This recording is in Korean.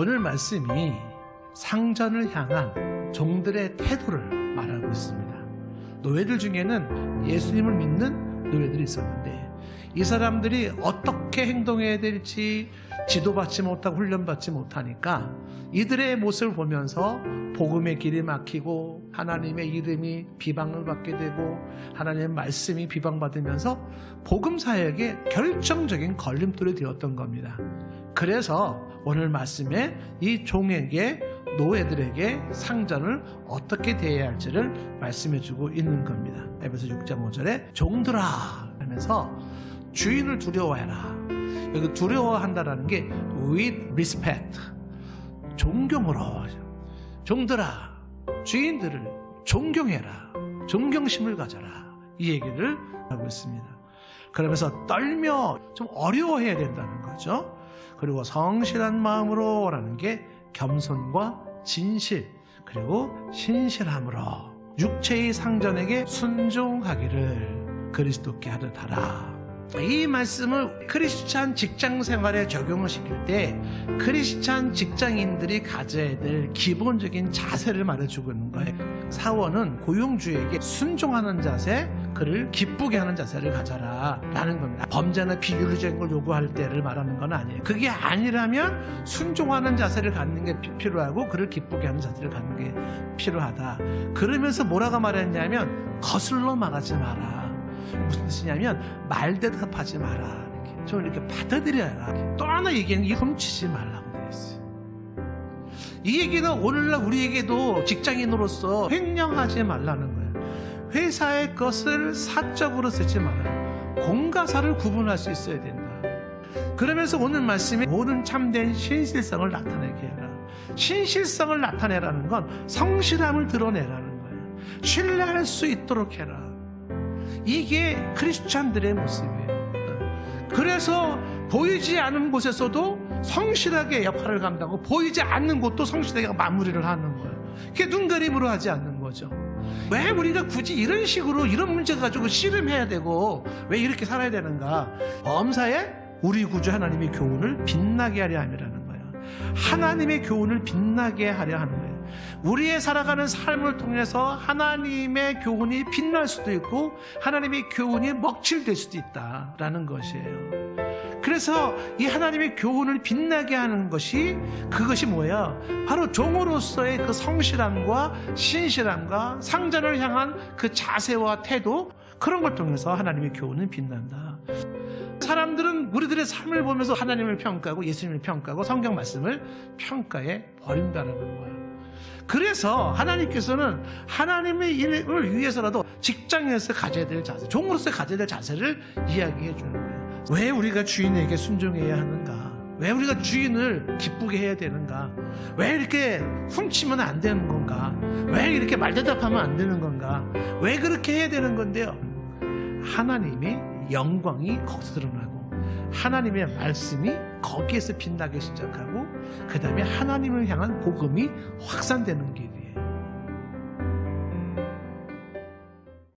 오늘 말씀이 상전을 향한 종들의 태도를 말하고 있습니다. 노예들 중에는 예수님을 믿는 노예들이 있었는데 이 사람들이 어떻게 행동해야 될지 지도받지 못하고 훈련받지 못하니까 이들의 모습을 보면서 복음의 길이 막히고 하나님의 이름이 비방을 받게 되고 하나님의 말씀이 비방받으면서 복음 사역에 결정적인 걸림돌이 되었던 겁니다. 그래서 오늘 말씀에 이 종에게 노예들에게 상전을 어떻게 대해야 할지를 말씀해 주고 있는 겁니다. 에베소 6장 5절에 종들아 하면서 주인을 두려워해라. 여기 두려워한다라는 게 with respect 존경으로 종들아 주인들을 존경해라. 존경심을 가져라. 이 얘기를 하고 있습니다. 그러면서 떨며 좀 어려워해야 된다는 거죠. 그리고 성실한 마음으로라는 게 겸손과 진실 그리고 신실함으로 육체의 상전에게 순종하기를 그리스도께 하듯 하라. 이 말씀을 크리스찬 직장 생활에 적용을 시킬 때 크리스찬 직장인들이 가져야 될 기본적인 자세를 말해주고 있는 거예요. 사원은 고용주에게 순종하는 자세, 그를 기쁘게 하는 자세를 가져라 라는 겁니다. 범죄나 비윤리적인 걸 요구할 때를 말하는 건 아니에요. 그게 아니라면 순종하는 자세를 갖는 게 피- 필요하고 그를 기쁘게 하는 자세를 갖는 게 필요하다. 그러면서 뭐라고 말했냐면 거슬러 말하지 마라. 무슨 뜻이냐면 말 대답하지 마라. 이렇게 좀 이렇게 받아들여라. 또 하나 얘기는 이 훔치지 말라고 되어 있어요. 이 얘기는 오늘날 우리에게도 직장인으로서 횡령하지 말라는 거예요. 회사의 것을 사적으로 쓰지 마라. 공가사를 구분할 수 있어야 된다. 그러면서 오늘 말씀이 모든 참된 신실성을 나타내게 해라. 신실성을 나타내라는 건 성실함을 드러내라는 거예요. 신뢰할 수 있도록 해라. 이게 크리스찬들의 모습이에요. 그래서 보이지 않은 곳에서도 성실하게 역할을 감당하고 보이지 않는 곳도 성실하게 마무리를 하는 거예요. 그게 눈가림으로 하지 않는 거죠. 왜 우리가 굳이 이런 식으로 이런 문제 가지고 씨름해야 되고 왜 이렇게 살아야 되는가? 범사에 우리 구주 하나님의 교훈을 빛나게 하려 함이라는 거예요. 하나님의 교훈을 빛나게 하려 하는 거예요. 우리의 살아가는 삶을 통해서 하나님의 교훈이 빛날 수도 있고 하나님의 교훈이 먹칠될 수도 있다라는 것이에요. 그래서 이 하나님의 교훈을 빛나게 하는 것이 그것이 뭐야? 바로 종으로서의 그 성실함과 신실함과 상전을 향한 그 자세와 태도 그런 걸 통해서 하나님의 교훈은 빛난다. 사람들은 우리들의 삶을 보면서 하나님을 평가하고 예수님을 평가하고 성경 말씀을 평가해 버린다는 거예요. 그래서 하나님께서는 하나님의 일을 위해서라도 직장에서 가져야 될 자세, 종으로서 가져야 될 자세를 이야기해 주는 거예요. 왜 우리가 주인에게 순종해야 하는가? 왜 우리가 주인을 기쁘게 해야 되는가? 왜 이렇게 훔치면 안 되는 건가? 왜 이렇게 말대답하면 안 되는 건가? 왜 그렇게 해야 되는 건데요? 하나님의 영광이 거기서 드러나고 하나님의 말씀이 거기에서 빛나기 시작하고 그 다음에 하나님을 향한 복음이 확산되는 길이에요.